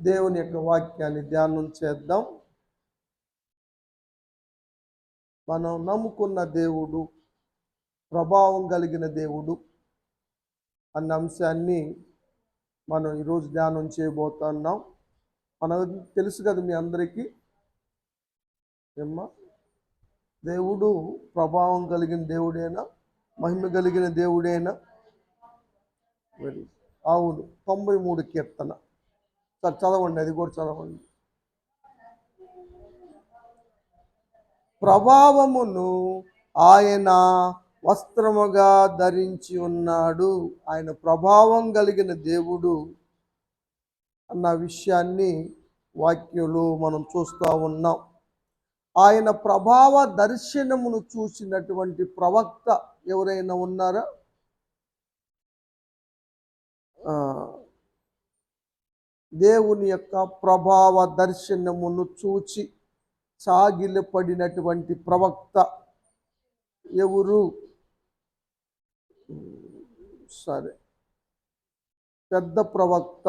దేవుని యొక్క వాక్యాన్ని ధ్యానం చేద్దాం. మనం నమ్ముకున్న దేవుడు ప్రభావం కలిగిన దేవుడు అన్న అంశాన్ని మనం ఈరోజు ధ్యానం చేయబోతున్నాం. మనకు తెలుసు కదా మీ అందరికీ. ఏమ్మా? దేవుడు ప్రభావం కలిగిన దేవుడేనా? మహిమ కలిగిన దేవుడేనా? మరి అవును తొంభై మూడు కీర్తన. చదవండి అది కూడా చదవండి. ప్రభావమును ఆయన వస్త్రముగా ధరించి ఉన్నాడు. ఆయన ప్రభావం కలిగిన దేవుడు అన్న విషయాన్ని వాక్యంలో మనం చూస్తూ ఉన్నాం. ఆయన ప్రభావ దర్శనమును చూసినటువంటి ప్రవక్త ఎవరైనా ఉన్నారా? దేవుని యొక్క ప్రభావ దర్శనమును చూచి సాగిలపడినటువంటి ప్రవక్త ఎవరు? సరే. పెద్ద ప్రవక్త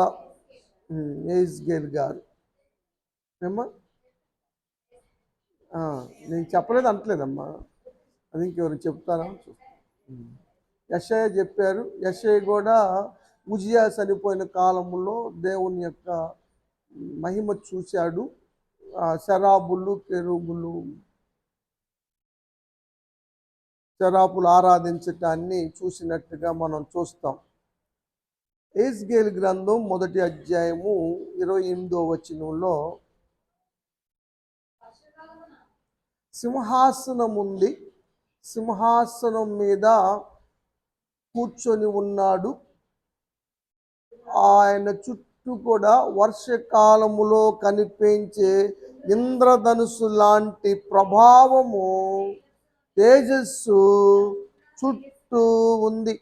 ఏజ్గేల్ గారు. ఏమ్మా? నేను చెప్పలేదు అంటలేదమ్మా అది ఇంకెవరు చెప్తారా? యశయ్య చెప్పారు యశయ్య కూడా ఉజియా చనిపోయిన కాలంలో దేవుని యొక్క మహిమ చూశాడు. శరాబులు కెరుబులు శరాబులు ఆరాధించటాన్ని చూసినట్టుగా మనం చూస్తాం. ఏజ్గేల్ గ్రంథం మొదటి అధ్యాయము ఇరవై ఎనిమిదో వచనంలో సింహాసనం ఉంది. సింహాసనం మీద కూర్చొని ఉన్నాడు. ఆయన చుట్టూ కూడా వర్షకాలములో కనిపించే ఇంద్రధనుసు లాంటి ప్రభావము తేజస్సు చుట్టూ ఉంది.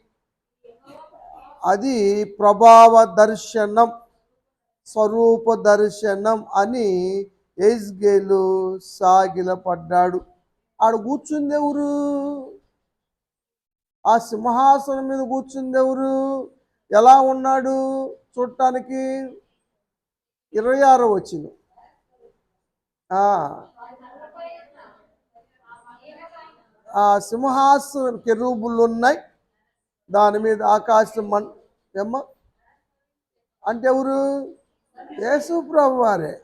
అది ప్రభావ దర్శనం స్వరూప దర్శనం అని ఎజ్గేలు సాగిలపడ్డాడు. ఆడ కూర్చుంది ఎవరు? ఆ సింహాసనం మీద కూర్చుంది ఎవరు? ఎలా ఉన్నాడు? చూడటానికి ఇరవై ఆరో వచ్చింది. ఆ. సింహాసనం కెరూబులు ఉన్నాయి దాని మీద ఆకాశం మన్ ఏమ్మ? అంటే ఎవరు? యేసు ప్రభు వారే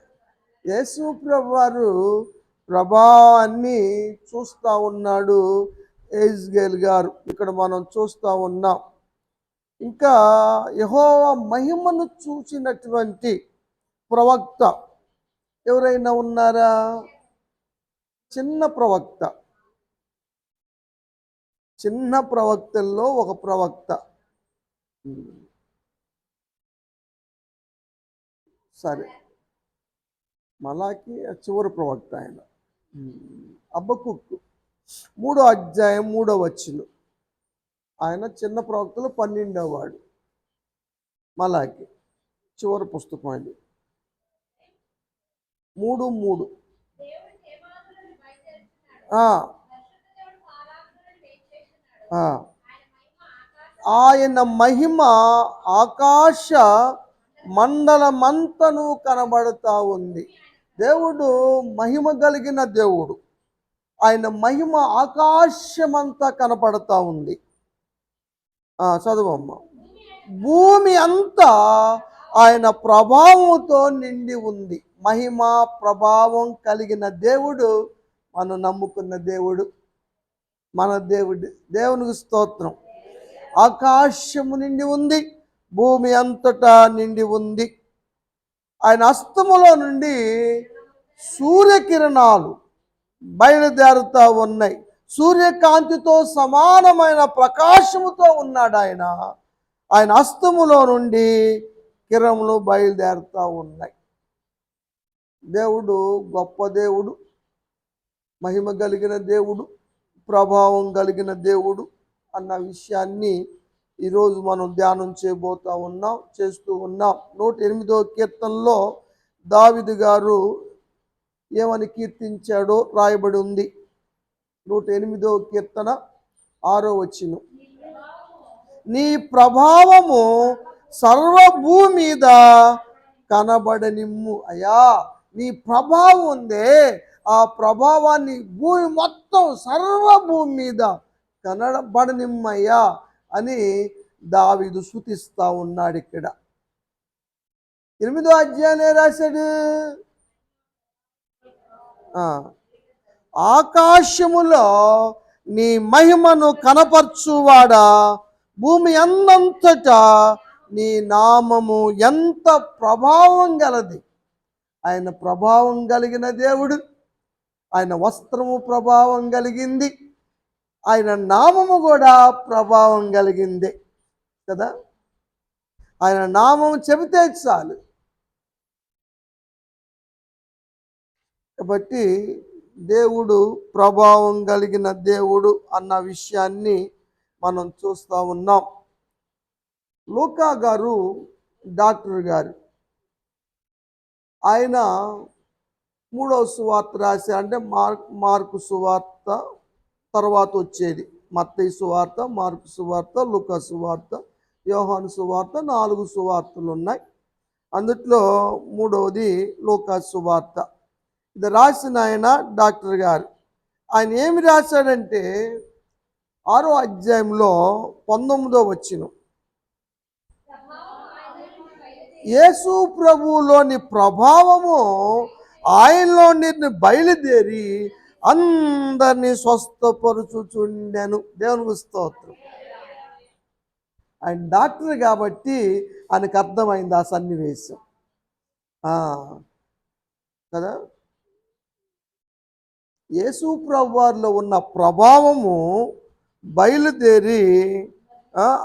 యేసు ప్రభు వారు ప్రభావాన్ని చూస్తూ ఉన్నాడు. ఏజ్గేల్ గారు ఇక్కడ మనం చూస్తూ ఉన్నాం. ఇంకా యహోవ మహిమను చూసినటువంటి ప్రవక్త ఎవరైనా ఉన్నారా? చిన్న ప్రవక్త. చిన్న ప్రవక్తల్లో ఒక ప్రవక్త. సరే. మలాకి చివరి ప్రవక్త ఆయన. అబ్బకుక్కు. మూడో అధ్యాయం మూడో వచ్చిన ఆయన చిన్న ప్రవక్తలు పన్నెండవవాడు మలాకి చివరి పుస్తకం అది. మూడు మూడు. ఆయన మహిమ ఆకాశ మండలమంతను కనబడతా ఉంది. దేవుడు మహిమ కలిగిన దేవుడు. ఆయన మహిమ ఆకాశమంతా కనపడతా ఉంది. చదువమ్మ భూమి అంతా ఆయన ప్రభావంతో నిండి ఉంది. మహిమ ప్రభావం కలిగిన దేవుడు మనం నమ్ముకున్న దేవుడు. మన దేవుడు దేవునికి స్తోత్రం. ఆకాశము నిండి ఉంది భూమి అంతటా నిండి ఉంది. ఆయన అస్తములో నుండి సూర్యకిరణాలు బయలుదేరుతూ ఉన్నాయి. సూర్యకాంతితో సమానమైన ప్రకాశముతో ఉన్నాడు ఆయన. ఆయన అస్తములో నుండి కిరములు బయలుదేరుతూ ఉన్నాయి. దేవుడు గొప్ప దేవుడు మహిమ కలిగిన దేవుడు ప్రభావం కలిగిన దేవుడు అన్న విషయాన్ని ఈరోజు మనం ధ్యానం చేయబోతూ ఉన్నాం చేస్తూ ఉన్నాం. నూట ఎనిమిదో కీర్తనలో దావిదు గారు ఏమని కీర్తించాడో రాయబడి ఉంది. నూట ఎనిమిదో కీర్తన ఆరో వచ్చిన. నీ ప్రభావము సర్వభూమి మీద కనబడనిమ్ము. అయ్యా నీ ప్రభావం ఉందే. ఆ ప్రభావాన్ని భూమి మొత్తం సర్వభూమి మీద కనబడనిమ్మయ్యా అని దావిదు శృతిస్తా ఉన్నాడు ఇక్కడ. ఎనిమిదో అధ్యాయం రాశాడు? ఆ, ఆకాశములో నీ మహిమను కనపరచువాడా? భూమి అన్నంతటా నీ నామము ఎంత ప్రభావం గలది? ఆయన ప్రభావం కలిగిన దేవుడు ఆయన వస్త్రము ప్రభావం కలిగింది ఆయన నామము కూడా ప్రభావం కలిగింది కదా? ఆయన నామం చెబితే చాలు. కాబట్టి దేవుడు ప్రభావం కలిగిన దేవుడు అన్న విషయాన్ని మనం చూస్తూ ఉన్నాం. లూకా గారు డాక్టర్ గారు ఆయన మూడవ సువార్త రాశారు. అంటే మార్క్ మార్కు సువార్త తర్వాత వచ్చేది. మత్తయ్య సువార్త మార్కు సువార్త లుకా సువార్త యోహాను సువార్త నాలుగు సువార్తలు ఉన్నాయి. అందుట్లో మూడవది లోకా సువార్త. ఇది రాసిన ఆయన డాక్టర్ గారు. ఆయన ఏమి రాశాడంటే ఆరో అధ్యాయంలో పంతొమ్మిదో వచ్చిన. యేసు ప్రభువులోని ప్రభావము ఆయనలో నిన్ను బయలుదేరి అందరినీ స్వస్థపరుచుచుండెను. దేవునికి స్తోత్రం. ఆయన డాక్టర్ కాబట్టి ఆయనకు అర్థమైంది ఆ సన్నివేశం. కదా? యేసు ప్రభువారిలో ఉన్న ప్రభావము బయలుదేరి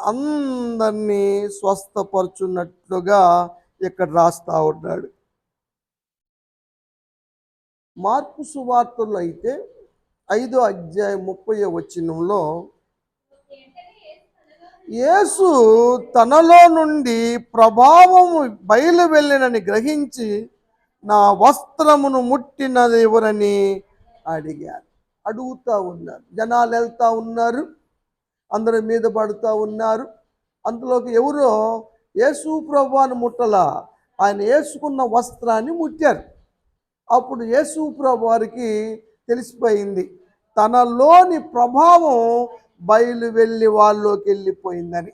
అందరినీ స్వస్థపరచున్నట్లుగా ఇక్కడ రాస్తా ఉన్నాడు. మార్పు సువార్తలు అయితే ఐదో అధ్యాయం ముప్పై వచ్చినంలో యేసు తనలో నుండి ప్రభావము బయలు వెళ్ళినని గ్రహించి నా వస్త్రమును ముట్టినది ఎవరని అడిగారు. అడుగుతూ ఉన్నారు. జనాలు వెళ్తూ ఉన్నారు. అందరి మీద పడుతూ ఉన్నారు. అందులోకి ఎవరో యేసు ప్రభాని ముట్టలా. ఆయన వేసుకున్న వస్త్రాన్ని ముట్టారు. అప్పుడు యేసు ప్రభు వారికి తెలిసిపోయింది. తనలోని ప్రభావం బయలు వెళ్ళి వాళ్ళలోకి వెళ్ళిపోయిందని.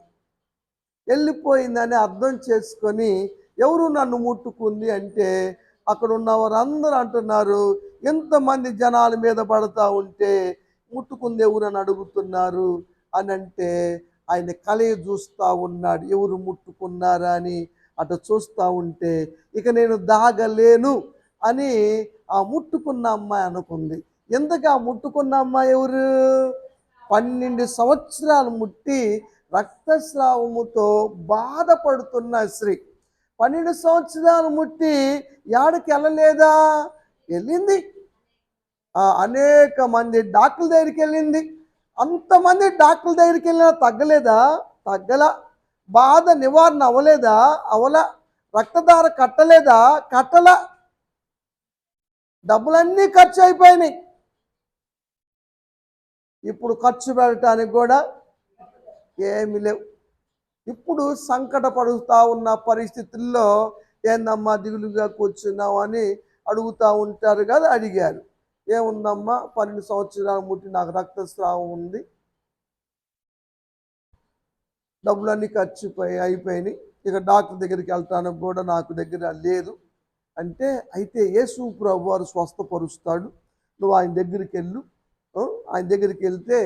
వెళ్ళిపోయిందని అర్థం చేసుకొని ఎవరు నన్ను ముట్టుకుంది అంటే అక్కడ ఉన్న వారందరూ అంటున్నారు ఎంతమంది జనాల మీద పడతా ఉంటే ముట్టుకుంది ఎవరు అని అడుగుతున్నారు అని అంటే ఆయన కలయ చూస్తూ ఉన్నాడు ఎవరు ముట్టుకున్నారా అని అటు చూస్తూ ఉంటే ఇక నేను దాగలేను అని ఆ ముట్టుకున్న అమ్మాయి అనుకుంది. ఎందుకు ఆ ముట్టుకున్న అమ్మాయి ఎవరు? పన్నెండు సంవత్సరాలు ముట్టి రక్తస్రావముతో బాధపడుతున్న స్త్రీ. పన్నెండు సంవత్సరాలు ముట్టి యాడికి వెళ్ళలేదా? వెళ్ళింది. అనేక మంది డాక్టర్ల దగ్గరికి వెళ్ళింది. అంతమంది డాక్టర్ల దగ్గరికి వెళ్ళినా తగ్గలేదా? తగ్గల. బాధ నివారణ అవ్వలేదా? అవల. రక్తధార కట్టలేదా? కట్టల. డబ్బులన్నీ ఖర్చు అయిపోయినాయి. ఇప్పుడు ఖర్చు పెట్టడానికి కూడా ఏమి లేవు. ఇప్పుడు సంకటపడుతూ ఉన్న పరిస్థితుల్లో ఏందమ్మా దిగులుగా కూర్చున్నావు అని అడుగుతూ ఉంటారు కదా అడిగారు. ఏముందమ్మా పన్నెండు సంవత్సరాలు ముట్టి నాకు రక్తస్రావం ఉంది. డబ్బులన్నీ ఖర్చు పోయి అయిపోయినాయి. ఇక డాక్టర్ దగ్గరికి వెళ్ళటానికి కూడా నాకు దగ్గర లేదు. అంటే అయితే యేసు ప్రభు వారు స్వస్థపరుస్తాడు. నువ్వు ఆయన దగ్గరికి వెళ్ళు. ఆయన దగ్గరికి వెళ్తే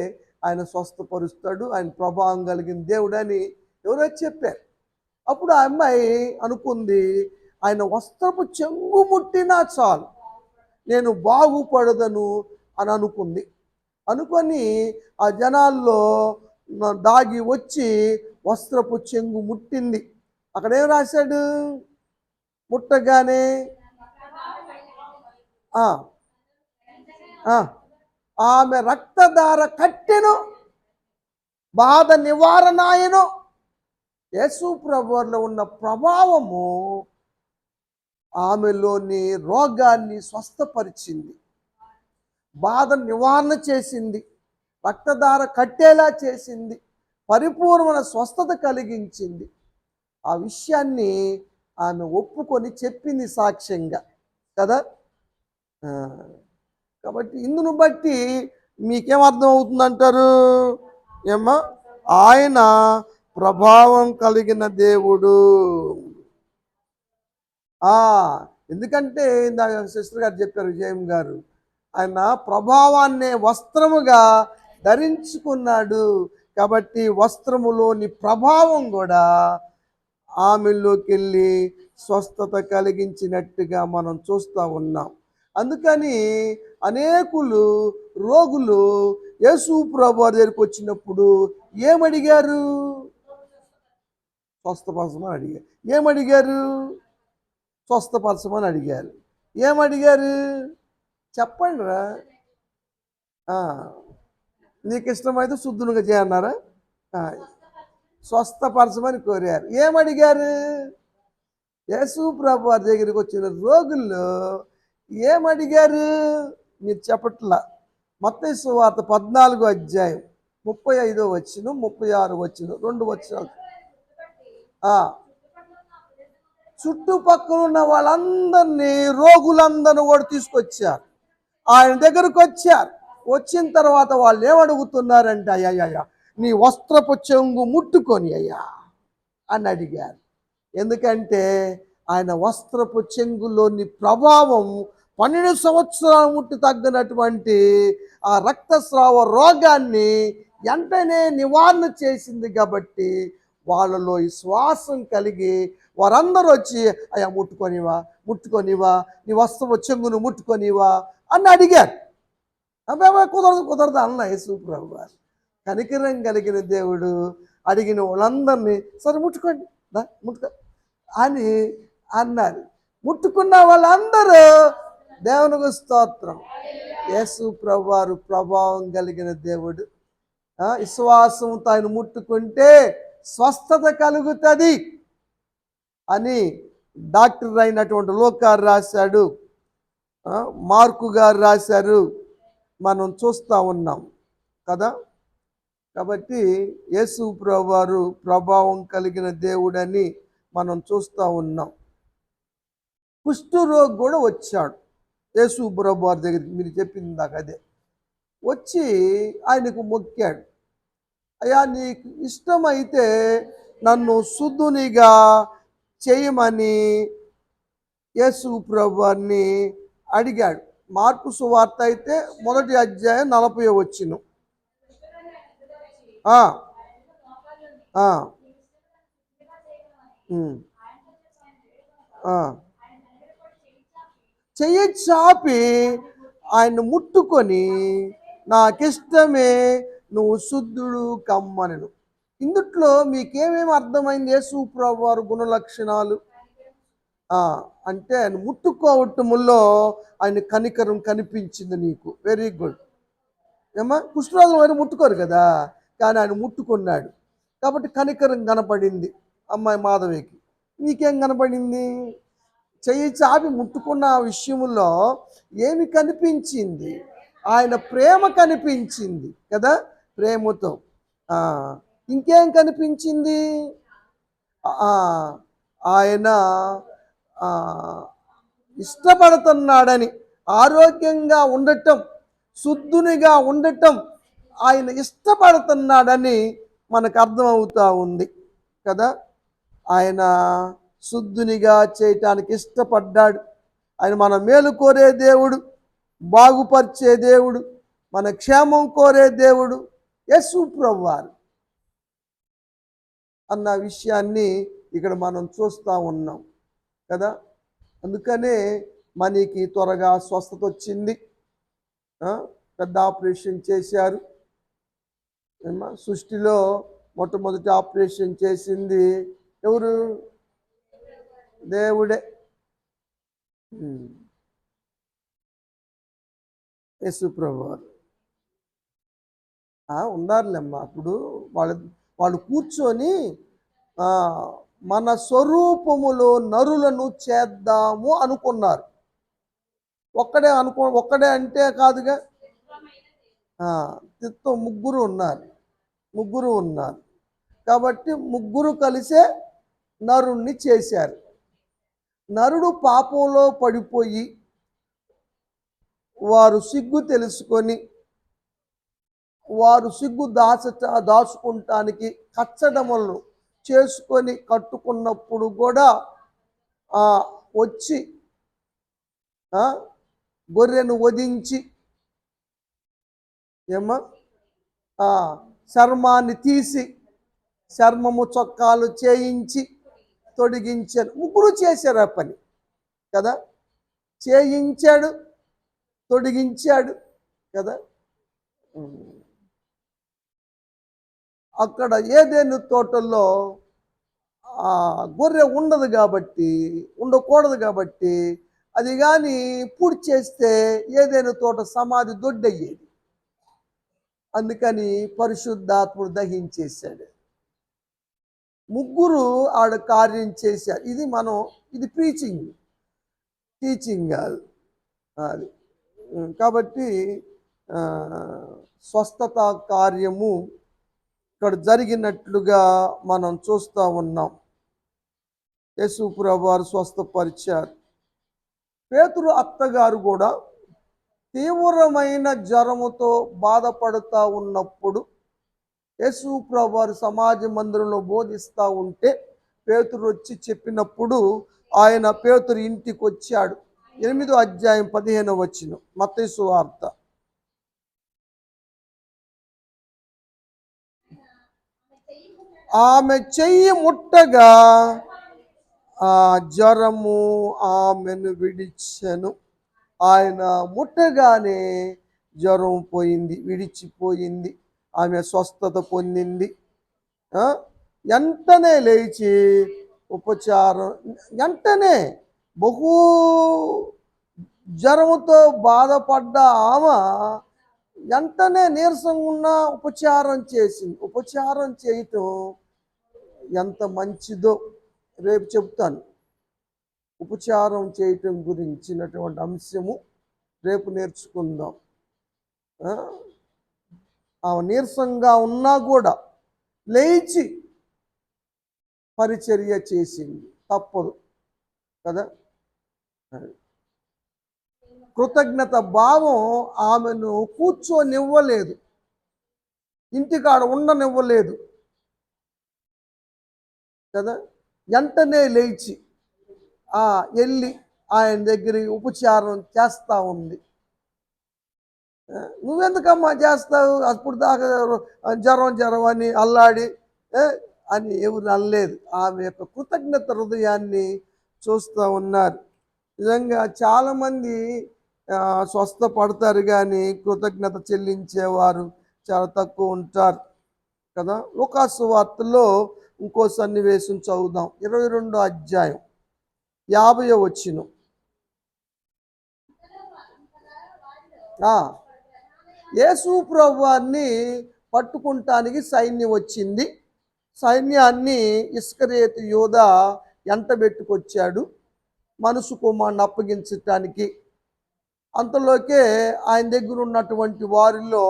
ఆయన స్వస్థపరుస్తాడు. ఆయన ప్రభావం కలిగిన దేవుడని ఎవరో చెప్పారు. అప్పుడు ఆ అమ్మాయి అనుకుంది ఆయన వస్త్రపు చెంగు ముట్టినా చాలు. నేను బాగుపడదను అని అనుకుంది. అనుకొని ఆ జనాల్లో దాగి వచ్చి వస్త్రపు చెంగు ముట్టింది. అక్కడ ఏం రాశాడు? ముట్టగానే ఆమె రక్తధార కట్టెను బాధ నివారణాయను యేసు ప్రభువులో ఉన్న ప్రభావము ఆమెలోని రోగాన్ని స్వస్థపరిచింది. బాధ నివారణ చేసింది. రక్తధార కట్టేలా చేసింది. పరిపూర్ణ స్వస్థత కలిగించింది. ఆ విషయాన్ని ఆమె ఒప్పుకొని చెప్పింది సాక్ష్యంగా కదా? కాబట్టి ఇందును బట్టి మీకేం అర్థం అవుతుందంటారు ఏమ్మా? ఆయన ప్రభావం కలిగిన దేవుడు. ఎందుకంటే ఇందాక సిస్టర్ గారు చెప్పారు విజయం గారు ఆయన ప్రభావాన్నే వస్త్రముగా ధరించుకున్నాడు. కాబట్టి వస్త్రములోని ప్రభావం కూడా ఆమెలోకి వెళ్ళి స్వస్థత కలిగించినట్టుగా మనం చూస్తూ ఉన్నాం. అందుకని అనేకులు రోగులు యేసు ప్రభు దగ్గరికి వచ్చినప్పుడు ఏమడిగారు? స్వస్థపరచమని అడిగారు. ఏమడిగారు? స్వస్థపరచమని అడిగారు. ఏమడిగారు? చెప్పండి రా నీకు ఇష్టమైతే శుద్ధునిగా చేయన్నారా? స్వస్థపరచమని కోరారు. ఏమడిగారు? యేసు ప్రభు వారి దగ్గరికి వచ్చిన రోగుల్లో ఏమడిగారు? మీరు చెప్పట్లా. మొత్తం సువార్త పద్నాలుగో అధ్యాయం ముప్పై ఐదో వచ్చిన ముప్పై ఆరు వచ్చిన రెండు వచ్చిన చుట్టుపక్కల ఉన్న వాళ్ళందరినీ రోగులందరిని కూడా తీసుకొచ్చారు. ఆయన దగ్గరకు వచ్చారు. వచ్చిన తర్వాత వాళ్ళు ఏమడుగుతున్నారంటే అయ్యా నీ వస్త్రపు చెంగు ముట్టుకొని అయ్యా అని అడిగారు. ఎందుకంటే ఆయన వస్త్రపు చెంగులోని ప్రభావం పన్నెండు సంవత్సరాల ముట్టి తగ్గినటువంటి ఆ రక్తస్రావ రోగాన్ని వెంటనే నివారణ చేసింది కాబట్టి వాళ్ళలో ఈ శ్వాసం కలిగి వారందరూ వచ్చి అయ్యా ముట్టుకొనివా ముట్టుకొనివా నీ వస్త్రము చెంగును ముట్టుకొనివా అని అడిగారు. అబ్బాబా కుదరదు కుదరదు అన్న యేసు ప్రభు కనికరం కలిగిన దేవుడు అడిగిన వాళ్ళందరినీ సరే ముట్టుకోండి దా ముట్టుకో అని అన్నారు. ముట్టుకున్న వాళ్ళందరూ దేవునికి స్తోత్రం. యేసు ప్రభావం కలిగిన దేవుడు. విశ్వాసంతో ఆయన ముట్టుకుంటే స్వస్థత కలుగుతుంది. అని డాక్టర్ అయినటువంటి లోకారు రాశాడు. మార్కు గారు రాశారు. మనం చూస్తూ ఉన్నాం కదా? కాబట్టి యేసు ప్రభు ప్రభావం కలిగిన దేవుడని మనం చూస్తూ ఉన్నాం. కుష్ఠరోగి కూడా వచ్చాడు. యేసు ప్రభు వారి దగ్గరికి మీరు చెప్పింది దాకా అదే. వచ్చి ఆయనకు మొక్కాడు. అయ్యా నీకు ఇష్టమైతే నన్ను శుద్ధునిగా చేయమని యేసు ప్రభుని అడిగాడు. మార్పు సువార్త అయితే మొదటి అధ్యాయం నలభై వచ్చిన. చెయ్యి చాపి ఆయన ముట్టుకొని నాకిష్టమే నువ్వు శుద్ధుడు కమ్మనను. ఇందుట్లో మీకేమేమి అర్థమైంది యేసు ప్రభు వారు గుణ లక్షణాలు అంటే ఆయన ముట్టుకోవటములో ఆయన కనికరం కనిపించింది నీకు. వెరీ గుడ్ ఏమా కుష్ఠరాజులు వారు ముట్టుకోరు కదా? కానీ ఆయన ముట్టుకున్నాడు. కాబట్టి కనికరం కనపడింది అమ్మాయి మాధవికి. నీకేం కనపడింది? చెయ్యి చాపి ముట్టుకున్న ఆ విషయంలో ఏమి కనిపించింది? ఆయన ప్రేమ కనిపించింది కదా? ప్రేమతో. ఇంకేం కనిపించింది? ఆయన ఇష్టపడుతున్నాడని ఆరోగ్యంగా ఉండటం శుద్ధునిగా ఉండటం ఆయన ఇష్టపడుతున్నాడని మనకు అర్థమవుతా ఉంది కదా? ఆయన శుద్ధునిగా చేయటానికి ఇష్టపడ్డాడు. ఆయన మన మేలు కోరే దేవుడు బాగుపరిచే దేవుడు మన క్షేమం కోరే దేవుడు యశు ప్రభువారు. అన్న విషయాన్ని ఇక్కడ మనం చూస్తూ ఉన్నాం కదా? అందుకనే మనకి త్వరగా స్వస్థత వచ్చింది. పెద్ద ఆపరేషన్ చేశారు. ఏమ్మా? సృష్టిలో మొట్టమొదటి ఆపరేషన్ చేసింది ఎవరు? దేవుడే. ఉమ్. యేసు ప్రభు ఉన్నారులేమ్మా. అప్పుడు వాళ్ళ వాళ్ళు కూర్చొని మన స్వరూపములో నరులను చేద్దాము అనుకున్నారు. ఒక్కడే అనుకో ఒక్కడే అంటే కాదుగా? తిత్తం తిత్తో ముగ్గురు ఉన్నారు. ముగ్గురు ఉన్నారు. కాబట్టి ముగ్గురు కలిసే నరుణ్ణి చేశారు. నరుడు పాపంలో పడిపోయి వారు సిగ్గు తెలుసుకొని వారు సిగ్గు దాచట దాచుకుంటానికి కచ్చడములను చేసుకొని కట్టుకున్నప్పుడు కూడా వచ్చి గొర్రెను వధించి ఏమా చర్మాన్ని తీసి చర్మము చొక్కాలు చేయించి తొడిగించాడు ముగ్గురు చేశారు ఆ పని కదా? చేయించాడు తొడిగించాడు కదా? అక్కడ ఏదేను తోటల్లో గొర్రె ఉండదు కాబట్టి ఉండకూడదు కాబట్టి అది కానీ పూర్తి చేస్తే ఏదైనా తోట సమాధి దొడ్డయ్యేది. అందుకని పరిశుద్ధాత్ముడు దహించేశాడు. ముగ్గురు ఆడ కార్యం చేశారు. ఇది మనం ఇది ప్రీచింగ్ టీచింగ్ కాదు. అది. కాబట్టి స్వస్థత కార్యము ఇక్కడ జరిగినట్లుగా మనం చూస్తూ ఉన్నాం. యేసుప్రభు వారు స్వస్థపరిచారు. పేతురు అత్తగారు కూడా తీవ్రమైన జ్వరముతో బాధపడుతూ ఉన్నప్పుడు యేసు వారు సమాజ మందిరంలో బోధిస్తూ ఉంటే పేతురు వచ్చి చెప్పినప్పుడు ఆయన పేతురు ఇంటికి వచ్చాడు ఎనిమిదో అధ్యాయం పదిహేను వచ్చిన మత్తయి వార్త ఆమె చెయ్యి ముట్టగా ఆ జ్వరము ఆమెను విడిచెను. ఆయన ముట్టగానే జ్వరం పోయింది విడిచిపోయింది. ఆమె స్వస్థత పొందింది. వెంటనే లేచి ఉపచారం వెంటనే బహు జ్వరముతో బాధపడ్డ ఆమె వెంటనే నీరసంగా ఉన్న ఉపచారం చేసింది ఉపచారం చేయటం ఎంత మంచిదో రేపు చెప్తాను ఉపచారం చేయటం గురించినటువంటి అంశము రేపు నేర్చుకుందాం. ఆ? ఆమె నీరసంగా ఉన్నా కూడా లేచి పరిచర్య చేసింది. తప్పదు. కదా? కృతజ్ఞత భావం ఆమెను కూర్చోనివ్వలేదు. ఇంటికాడ ఉండనివ్వలేదు. కదా? వెంటనే లేచి వెళ్ళి ఆయన దగ్గరికి ఉపచారం చేస్తూ ఉంది. నువ్వెందుకమ్మా చేస్తావు? అప్పుడు దాకా జ్వరం జ్వరం అని అల్లాడి అని ఎవరు అనలేదు. ఆమె యొక్క కృతజ్ఞత హృదయాన్ని చూస్తూ ఉన్నారు. నిజంగా చాలామంది స్వస్థపడతారు కానీ కృతజ్ఞత చెల్లించేవారు చాలా తక్కువ ఉంటారు కదా? లోకాసు వార్తలో ఇంకో సన్నివేశం చదువుదాం. ఇరవై రెండో అధ్యాయం యాభై వచ్చిన. యేసు ప్రభువాన్ని పట్టుకుంటానికి సైన్యం వచ్చింది. సైన్యాన్ని ఇస్కరేతు యోధ ఎంటబెట్టుకొచ్చాడు. మనసు కుమారుని అప్పగించటానికి. అంతలోకే ఆయన దగ్గర ఉన్నటువంటి వారిలో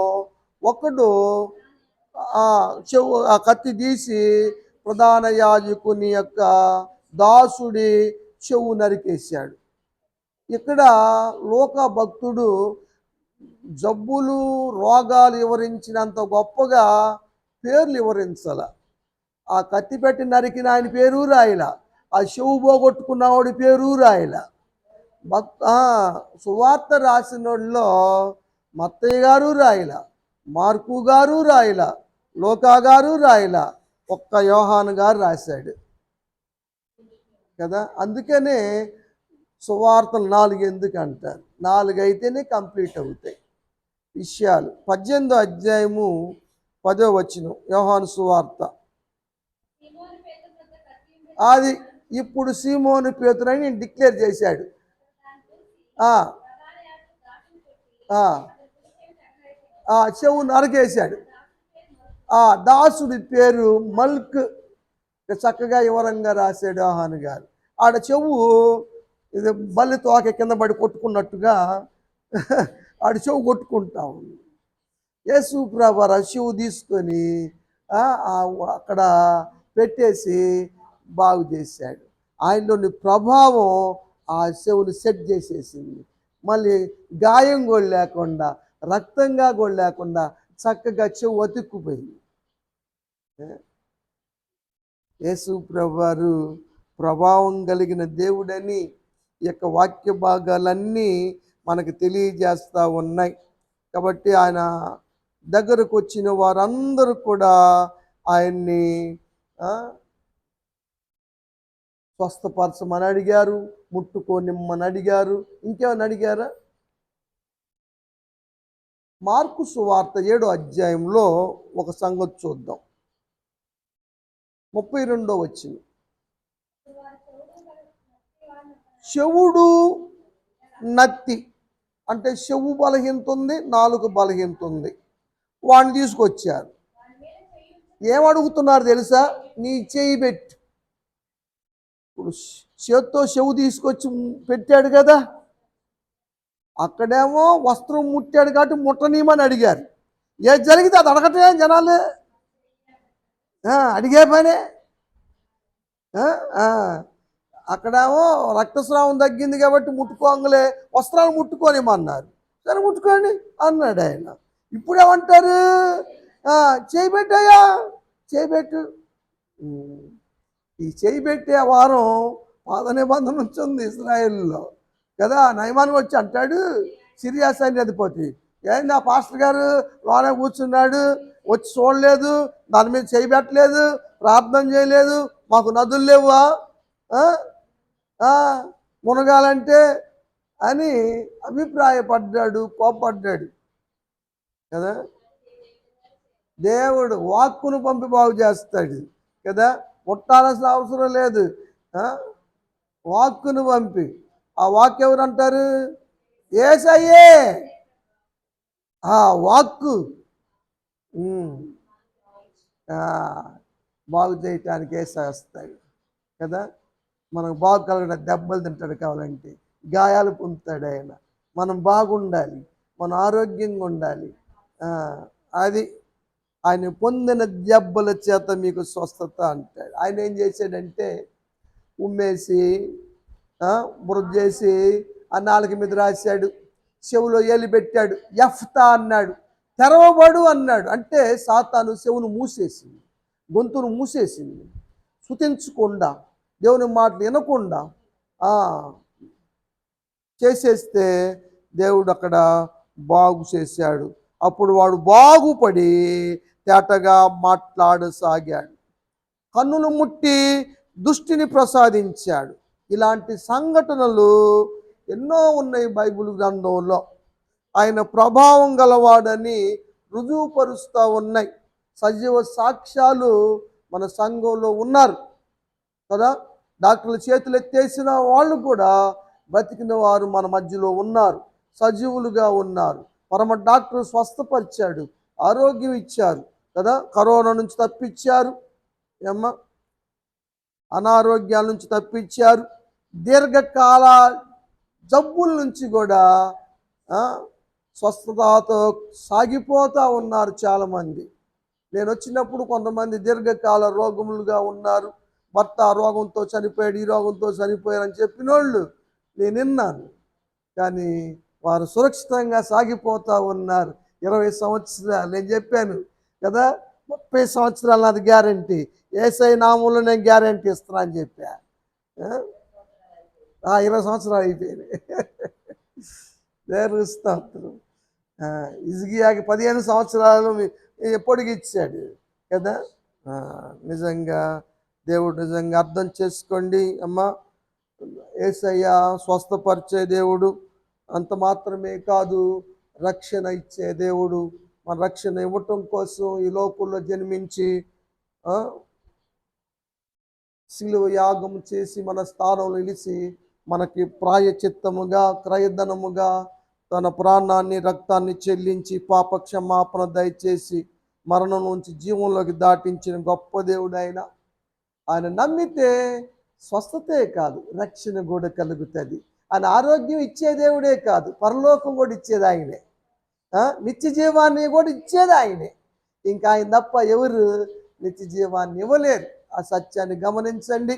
ఒకడు చెవు ఆ కత్తి తీసి ప్రధాన యాజకుని యొక్క దాసుడి చెవు నరికేశాడు. ఇక్కడ లోక భక్తుడు జబ్బులు రోగాలు వివరించినంత గొప్పగా పేర్లు వివరించాల. ఆ కత్తి పెట్టి నరికిన ఆయన పేరు రాయల. ఆ చెవు పోగొట్టుకున్నవాడి పేరు రాయల. సువార్త రాసినోళ్ళలో మత్తయ్య గారు రాయల మార్కు గారు రాయల లోకా గారు రాయల ఒక్క యోహాన్ గారు రాశాడు. కదా? అందుకనే సువార్తలు నాలుగు ఎందుకు అంటారు? నాలుగు అయితేనే కంప్లీట్ అవుతాయి. విషయాలు. పద్దెనిమిదో అధ్యాయము పదో వచ్చిన యోహాను సువార్త. అది ఇప్పుడు సీమోను పేతురని డిక్లేర్ చేశాడు. చెవు నరకేశాడు ఆ దాసుడి పేరు మల్క్. చక్కగా వివరంగా రాశాడు ఆహాన్ గారు. ఆడ చెవు ఇది బల్లి తోక కింద పడి కొట్టుకున్నట్టుగా ఆడ చెవు కొట్టుకుంటా ఉంది. యేసు ప్రభు చెవు తీసుకొని అక్కడ పెట్టేసి బాగు చేశాడు. ఆయనలోని ప్రభావం ఆ చెవులు సెట్ చేసేసింది. మళ్ళీ గాయం కూడా లేకుండా రక్తంగా కూడా లేకుండా చక్కగా చెవు అతుక్కుపోయింది. యేసు ప్రభువారు ప్రభావం కలిగిన దేవుడని ఈ యొక్క వాక్య భాగాలన్నీ మనకు తెలియజేస్తూ ఉన్నాయి. కాబట్టి ఆయన దగ్గరకు వచ్చిన వారందరూ కూడా ఆయన్ని స్వస్థపరచమని అడిగారు ముట్టుకోనిమ్మని అడిగారు? ఇంకేమని అడిగారా మార్కు సువార్త ఏడో అధ్యాయంలో ఒక సంగతి చూద్దాం. ముప్పై రెండో వచ్చింది చెవుడు నత్తి. అంటే చెవు బలహీనత ఉంది నాలుగు బలహీనత ఉంది వాడిని తీసుకొచ్చారు. ఏమడుగుతున్నారు తెలుసా? నీ చేయి పెట్టు. ఇప్పుడు చేత్తో చెవు తీసుకొచ్చి పెట్టాడు కదా అక్కడేమో వస్త్రం ముట్టాడు కాబట్టి ముట్టనీయమని అడిగారు. ఏది జరిగితే అది అడగటమే జనాలు. అడిగే పనే. అక్కడేమో రక్తస్రావం తగ్గింది కాబట్టి ముట్టుకోంగలే వస్త్రాలు ముట్టుకోనిమన్నారు సరే ముట్టుకోండి అన్నాడు ఆయన. ఇప్పుడేమంటారు? ఆ, చేయి పెట్టాయా చేయి పెట్టు ఉమ్. ఈ చేయి పెట్టే వారం పాత నిబంధన నుంచి ఉంది ఇస్రాయేల్లో. కదా నయమాన్ వచ్చి అంటాడు సిరియా సైన్యాధిపతి ఏంది ఆ పాస్టర్ గారు లోనే కూర్చున్నాడు వచ్చి చూడలేదు దాని మీద చేయి పెట్టలేదు ప్రార్థన చేయలేదు మాకు నదులు లేవా మునగాలంటే అని అభిప్రాయపడ్డాడు కోపడ్డాడు కదా? దేవుడు వాక్కును పంపి బాగు చేస్తాడు. కదా? ముట్టాల్సిన అవసరం లేదు. వాక్కును పంపి. ఆ వాక్ ఎవరు అంటారు ఏసయ్యే! ఆ వాక్కు. బాగు చేయటానికి వేసేస్తాడు కదా? మనకు బాగు కలగడం దెబ్బలు తింటాడు కావాలంటే. గాయాలు పొందుతాడు ఆయన. మనం బాగుండాలి. మనం ఆరోగ్యంగా ఉండాలి. అది ఆయన పొందిన దెబ్బల చేత మీకు స్వస్థత అంటాడు. ఆయన ఏం చేశాడంటే ఉమ్మేసి ఆ, బురద చేసి ఆ నాలుక మీద రాశాడు. చెవులో ఏలి పెట్టాడు. ఎఫ్తా అన్నాడు. తెరవబడు అన్నాడు. అంటే సాతాను చెవును మూసేసింది. గొంతును మూసేసింది. శుతించకుండా దేవుని మాటలు వినకుండా చేసేస్తే దేవుడు అక్కడ బాగు చేశాడు. అప్పుడు వాడు బాగుపడి తేటగా మాట్లాడసాగాడు. కన్నులు ముట్టి దృష్టిని ప్రసాదించాడు. ఇలాంటి సంఘటనలు ఎన్నో ఉన్నాయి బైబిల్ గ్రంథంలో. ఆయన ప్రభావం గలవాడని రుజువుపరుస్తూ ఉన్నాయి. సజీవ సాక్ష్యాలు మన సంఘంలో ఉన్నారు. కదా? డాక్టర్ల చేతులు ఎత్తేసిన వాళ్ళు కూడా బతికిన వారు మన మధ్యలో ఉన్నారు. సజీవులుగా ఉన్నారు. పరమ డాక్టర్ స్వస్థపరిచాడు. ఆరోగ్యం ఇచ్చారు. కదా? కరోనా నుంచి తప్పించారు. ఏమ్మ? అనారోగ్యాల నుంచి తప్పించారు. దీర్ఘకాల జబ్బుల నుంచి కూడా స్వస్థతతో సాగిపోతూ ఉన్నారు చాలామంది. నేను వచ్చినప్పుడు కొంతమంది దీర్ఘకాల రోగములుగా ఉన్నారు. భర్త ఆ రోగంతో చనిపోయాడు ఈ రోగంతో చనిపోయారని చెప్పిన వాళ్ళు నేను విన్నాను. కానీ వారు సురక్షితంగా సాగిపోతూ ఉన్నారు. ఇరవై సంవత్సరాలు నేను చెప్పాను కదా? ముప్పై సంవత్సరాలు నాది గ్యారంటీ. ఏసఐ నామంలో నేను గ్యారంటీ ఇస్తున్నా అని చెప్పా. ఇరవై సంవత్సరాలు అయిపోయినాయి. దేవుని స్తోత్రం. ఆ, ఇజిగియాకి పదిహేను సంవత్సరాలు పొడిగిచ్చాడు ఎప్పటికి ఇచ్చాడు. కదా? నిజంగా దేవుడు నిజంగా అర్థం చేసుకోండి. అమ్మా ఏసయ్య స్వస్థపరిచే దేవుడు అంత మాత్రమే కాదు రక్షణ ఇచ్చే దేవుడు. మన రక్షణ ఇవ్వటం కోసం ఈ లోకంలో జన్మించి శిలువ యాగం చేసి మన స్థానంలో నిలిచి మనకి ప్రాయచిత్తముగా క్రయధనముగా తన ప్రాణాన్ని రక్తాన్ని చెల్లించి పాప క్షమాపణ దయచేసి మరణం నుంచి జీవంలోకి దాటించిన గొప్ప దేవుడు ఆయన. ఆయన నమ్మితే స్వస్థతే కాదు రక్షణ కూడా కలుగుతుంది. ఆయన ఆరోగ్యం ఇచ్చే దేవుడే కాదు పరలోకం కూడా ఇచ్చేది ఆయనే. నిత్య జీవాన్ని కూడా ఇచ్చేది ఆయనే. ఇంకా ఆయన తప్ప ఎవరు నిత్య జీవాన్ని ఇవ్వలేరు. ఆ సత్యాన్ని గమనించండి.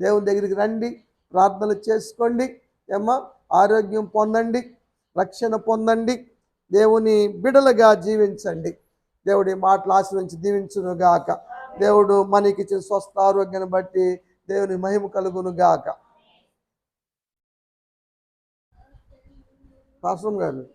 దేవుని దగ్గరికి రండి. ప్రార్థనలు చేసుకోండి. ఏమ్మా? ఆరోగ్యం పొందండి. రక్షణ పొందండి. దేవుని బిడలుగా జీవించండి. దేవుడి మాటలు ఆశ్రయించి దీవించును గాక. దేవుడు మనకిచ్చిన స్వస్థ ఆరోగ్యాన్ని బట్టి దేవుని మహిమ కలుగును గాక. రాష్ట్రం గారు.